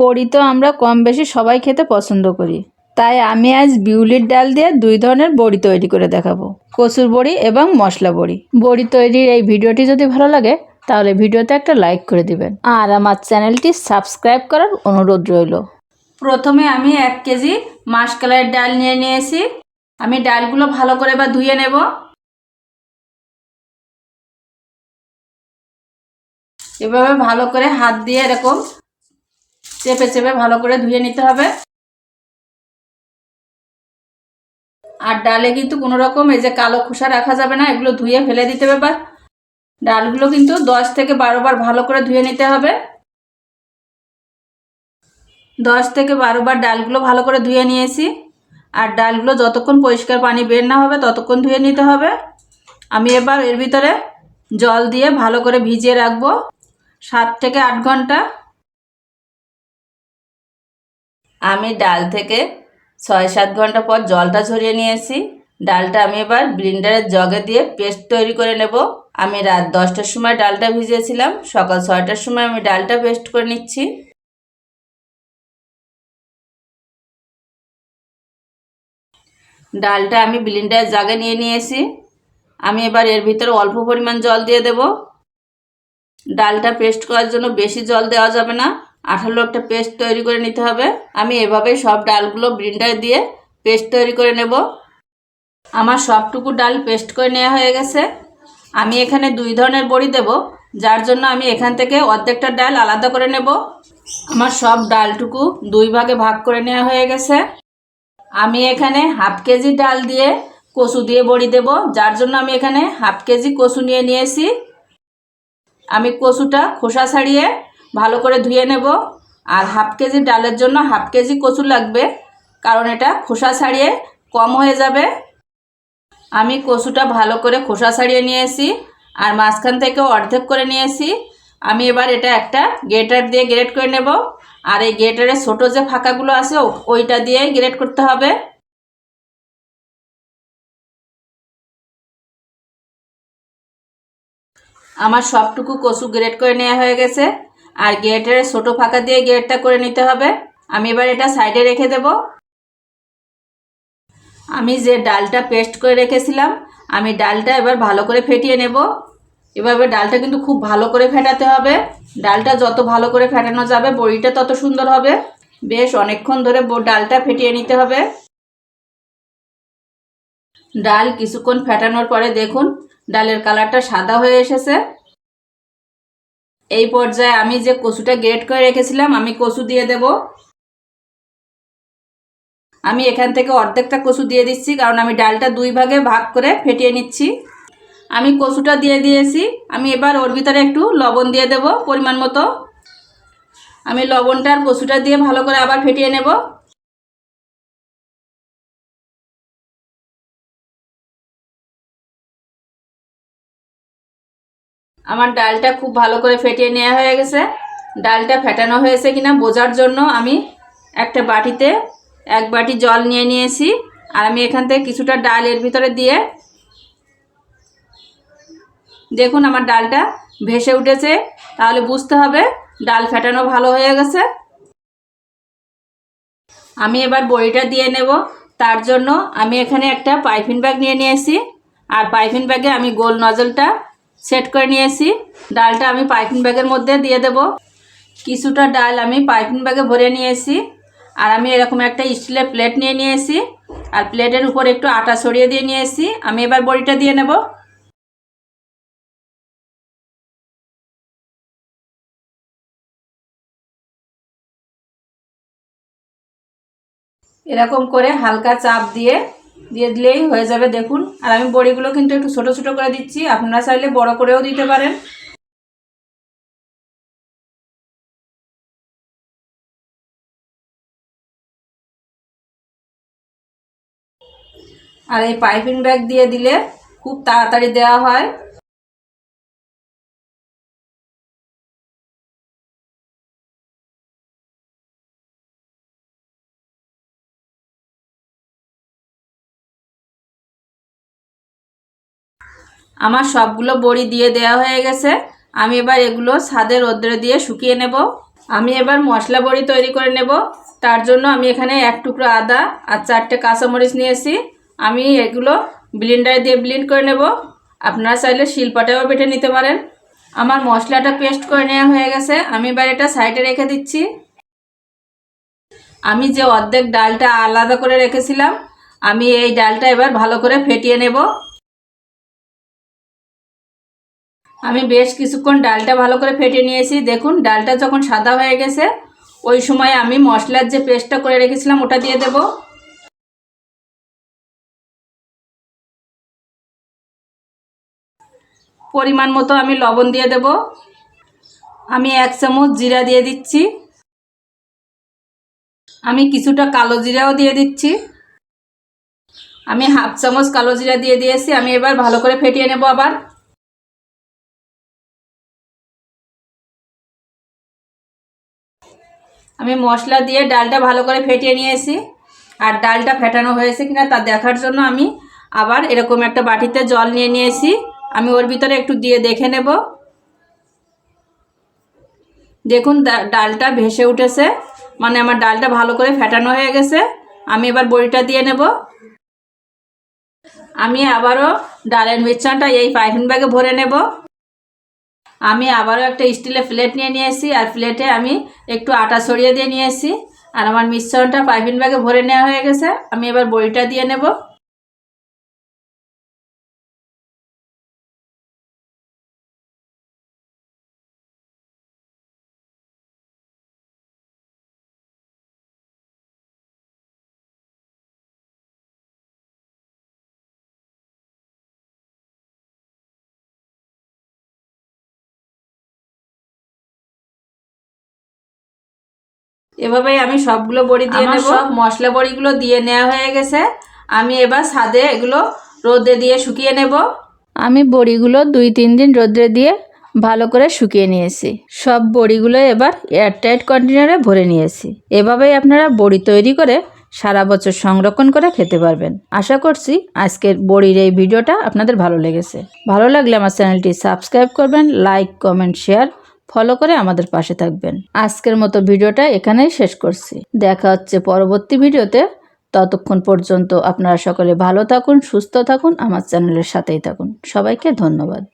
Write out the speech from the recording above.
বড়ি তো আমরা কম বেশি সবাই খেতে পছন্দ করি। তাই আমি আজ বিউলির ডাল দিয়ে দুই ধরনের বড়ি তৈরি করে দেখাবো, কচুর বড়ি এবং মশলা বড়ি। বড়ি তৈরির এই ভিডিওটি যদি ভালো লাগে, তাহলে ভিডিওতে একটা লাইক করে দিবেন। আর আমার চ্যানেলটি সাবস্ক্রাইব করার অনুরোধ রইল। প্রথমে আমি এক কেজি মাসকালাইয়ের ডাল নিয়ে নিয়েছি। আমি ডালগুলো ভালো করে বা ধুয়ে নেব। এভাবে ভালো করে হাত দিয়ে এরকম চেপে চেপে ভালো করে ধুয়ে নিতে হবে। আর ডালে কিন্তু কোনো রকম এই যে কালো খোসা রাখা যাবে না, এগুলো ধুয়ে ফেলে দিতে হবে ডালগুলো কিন্তু দশ থেকে বারো বার ভালো করে ধুয়ে নিতে হবে। দশ থেকে বারো বার ডালগুলো ভালো করে ধুয়ে নিয়েছি। আর ডালগুলো যতক্ষণ পরিষ্কার পানি বের না হবে ততক্ষণ ধুয়ে নিতে হবে। আমি এবার এর ভিতরে জল দিয়ে ভালো করে ভিজিয়ে রাখব। সাত থেকে আট ঘণ্টা। আমি ডাল থেকে ছয় সাত ঘণ্টা পর জলটা ঝরিয়ে নিয়েছি। ডালটা আমি এবার ব্লিন্ডারের জগে দিয়ে পেস্ট তৈরি করে নেব। আমি রাত দশটার সময় ডালটা ভিজিয়েছিলাম। সকাল ছয়টার সময় আমি ডালটা পেস্ট করে নিচ্ছি। ডালটা আমি ব্লিন্ডারের জাগে নিয়ে নিয়েছি। আমি এবার এর ভিতরে অল্প পরিমাণ জল দিয়ে দেব। ডালটা পেস্ট করার জন্য বেশি জল দেওয়া যাবে না। আঠালো একটা পেস্ট তৈরি করে নিতে হবে। আমি এভাবে সব ডালগুলো ব্লিন্ডার দিয়ে পেস্ট তৈরি করে নেব। আমার সবটুকু ডাল পেস্ট করে নেওয়া হয়ে গেছে। আমি এখানে দুই ধরনের বড়ি দেব, যার জন্য আমি এখান থেকে অর্ধেকটা ডাল আলাদা করে নেব। আমার সব ডালটুকু দুই ভাগে ভাগ করে নেওয়া হয়ে গেছে। আমি এখানে হাফ কেজি ডাল দিয়ে কচু দিয়ে বড়ি দেব, যার জন্য আমি এখানে হাফ কেজি কচু নিয়ে নিয়েছি। আমি কচুটা খোসা ছাড়িয়ে ভালো করে ধুয়ে নেব। আর হাফ কেজি ডালের জন্য হাফ কেজি কচু লাগবে, কারণ এটা খোসা ছাড়িয়ে কম হয়ে যাবে। আমি কচুটা ভালো করে খোসা ছাড়িয়ে নিয়েছি আর মাঝখান থেকেও অর্ধেক করে নিয়েছি। আমি এবার এটা একটা গ্রেটার দিয়ে গ্রেট করে নেব। আর এই গ্রেটারের ছোটো যে ফাঁকাগুলো আছে ওইটা দিয়ে গ্রেট করতে হবে। আমার সবটুকু কচু গ্রেট করে নেওয়া হয়ে গেছে। আর গেটের ছোটো ফাঁকা দিয়ে গেটটা করে নিতে হবে। আমি এবার এটা সাইডে রেখে দেব। আমি যে ডালটা পেস্ট করে রেখেছিলাম, আমি ডালটা এবার ভালো করে ফেটিয়ে নেব। এভাবে ডালটা কিন্তু খুব ভালো করে ফেটাতে হবে। ডালটা যত ভালো করে ফেটানো যাবে, বড়িটা তত সুন্দর হবে। বেশ অনেকক্ষণ ধরে ডালটা ফেটিয়ে নিতে হবে। ডাল কিছুক্ষণ ফেটানোর পরে দেখুন, ডালের কালারটা সাদা হয়ে এসেছে। এই পর্যায়ে আমি যে কচুটা গ্রেট করে রেখেছিলাম, আমি কচু দিয়ে দেব। আমি এখান থেকে অর্ধেকটা কচু দিয়ে দিচ্ছি, কারণ আমি ডালটা দুই ভাগে ভাগ করে ফেটিয়ে নিচ্ছি। আমি কচুটা দিয়ে দিয়েছি, আমি এবার ওর ভিতরে একটু লবণ দিয়ে দেব পরিমাণ মতো। আমি লবণটা আর কচুটা দিয়ে ভালো করে আবার ফেটিয়ে নেব। আমার ডালটা খুব ভালো করে ফেটিয়ে নেওয়া হয়ে গেছে। ডালটা ফেটানো হয়েছে কিনা বোঝার জন্য আমি একটা বাটিতে এক বাটি জল নিয়ে নিয়েছি। আর আমি এখান থেকে কিছুটা ডাল এর ভিতরে দিয়ে দেখুন আমার ডালটা ভেসে উঠেছে। তাহলে বুঝতে হবে ডাল ফেটানো ভালো হয়ে গেছে। আমি এবার বড়িটা দিয়ে নেব। তার জন্য আমি এখানে একটা পাইফিন ব্যাগ নিয়ে নিয়েছি। আর পাইফিন ব্যাগে আমি গোল নজলটা সেট করে নিয়েছি। ডালটা আমি পাইপিন ব্যাগের মধ্যে দিয়ে দেব। কিছুটা ডাল আমি পাইপিন ব্যাগে ভরে নিয়েছি। আর আমি এরকম একটা স্টিলের প্লেট নিয়ে নিয়েছি। আর প্লেটের উপর একটু আটা ছড়িয়ে দিয়ে নিয়েছি। আমি এবার বড়িটা দিয়ে নেব। এরকম করে হালকা চাপ দিয়ে দিয়ে দিলেই হয়ে যাবে, দেখুন। আর আমি বড়িগুলো কিন্তু একটু ছোট ছোট করে দিচ্ছি, আপনারা চাইলে বড় করেও দিতে পারেন। আর এই পাইপিং ব্যাগ দিয়ে দিলে খুব তাড়াতাড়ি দেওয়া হয়। আমার সবগুলো বড়ি দিয়ে দেওয়া হয়ে গেছে। আমি এবার এগুলো ছাদে রোদ্রে দিয়ে শুকিয়ে নেব। আমি এবার মশলা বড়ি তৈরি করে নেব। তার জন্য আমি এখানে এক টুকরো আদা আর চারটে কাঁচামরিচ নিয়েছি। আমি এগুলো ব্লেন্ডারে দিয়ে ব্লেন্ড করে নেব। আপনারা চাইলে শিলপাটাও বেটে নিতে পারেন। আমার মশলাটা পেস্ট করে নেওয়া হয়ে গেছে। আমি এবার এটা সাইডে রেখে দিচ্ছি। আমি যে অর্ধেক ডালটা আলাদা করে রেখেছিলাম, আমি এই ডালটা এবার ভালো করে ফেটিয়ে নেব। আমি বেশ কিছুক্ষণ ডালটা ভালো করে ফেটে নিয়েছি। দেখুন, ডালটা যখন সাদা হয়ে গেছে, ওই সময় আমি মশলার যে পেস্টটা করে রেখেছিলাম, ওটা দিয়ে দেব। পরিমাণ মতো আমি লবণ দিয়ে দেব। আমি এক চামচ জিরা দিয়ে দিচ্ছি। আমি কিছুটা কালো জিরাও দিয়ে দিচ্ছি। আমি হাফ চামচ কালো জিরা দিয়ে দিয়েছি। আমি এবার ভালো করে ফেটিয়ে নেব আবার। আমি মশলা দিয়ে ডালটা ভালো করে ফেটিয়ে নিয়েছি। আর ডালটা ফেটানো হয়েছে কিনা তা দেখার জন্য আমি আবার এরকম একটা বাটিতে জল নিয়ে নিয়েছি। আমি ওর ভিতরে একটু দিয়ে দেখে নেব। দেখুন ডালটা ভেসে উঠেছে। মানে আমার ডালটা ভালো করে ফেটানো হয়ে গেছে। আমি এবার বড়িটা দিয়ে নেব। আমি আবারও ডালের মিশ্রণটা এই পাইপিন ব্যাগে ভরে নেব। আমি আবারও একটা স্টিলের প্লেট নিয়ে নিয়েছি, আর প্লেটে আমি একটু আটা ছড়িয়ে দিয়ে নিয়েছি। আর আমার মিশ্রণটা পাইপিন ব্যাগে ভরে নেওয়া হয়ে গেছে। আমি এবার বড়িটা দিয়ে নেব। এভাবেই আমি সবগুলো বড়ি দিয়ে নেব। সব মশলা বড়িগুলো দিয়ে নেওয়া হয়ে গেছে। আমি এবার ছাদে এগুলো রোদে দিয়ে শুকিয়ে নেব। আমি বড়িগুলো দুই তিন দিন রোদ্রে দিয়ে ভালো করে শুকিয়ে নিয়েছি। সব বড়িগুলো এবার এয়ারটাইট কন্টেনারে ভরে নিয়েছি। এভাবেই আপনারা বড়ি তৈরি করে সারা বছর সংরক্ষণ করে খেতে পারবেন। আশা করছি আজকের বড়ির এই ভিডিওটা আপনাদের ভালো লেগেছে। ভালো লাগলে আমার চ্যানেলটি সাবস্ক্রাইব করবেন লাইক কমেন্ট শেয়ার ফলো করে আমাদের পাশে থাকবেন। আজকের মতো ভিডিওটা এখানেই শেষ করছি। দেখা হচ্ছে পরবর্তী ভিডিওতে। ততক্ষণ পর্যন্ত আপনারা সকলে ভালো থাকুন, সুস্থ থাকুন, আমার চ্যানেলের সাথেই থাকুন। সবাইকে ধন্যবাদ।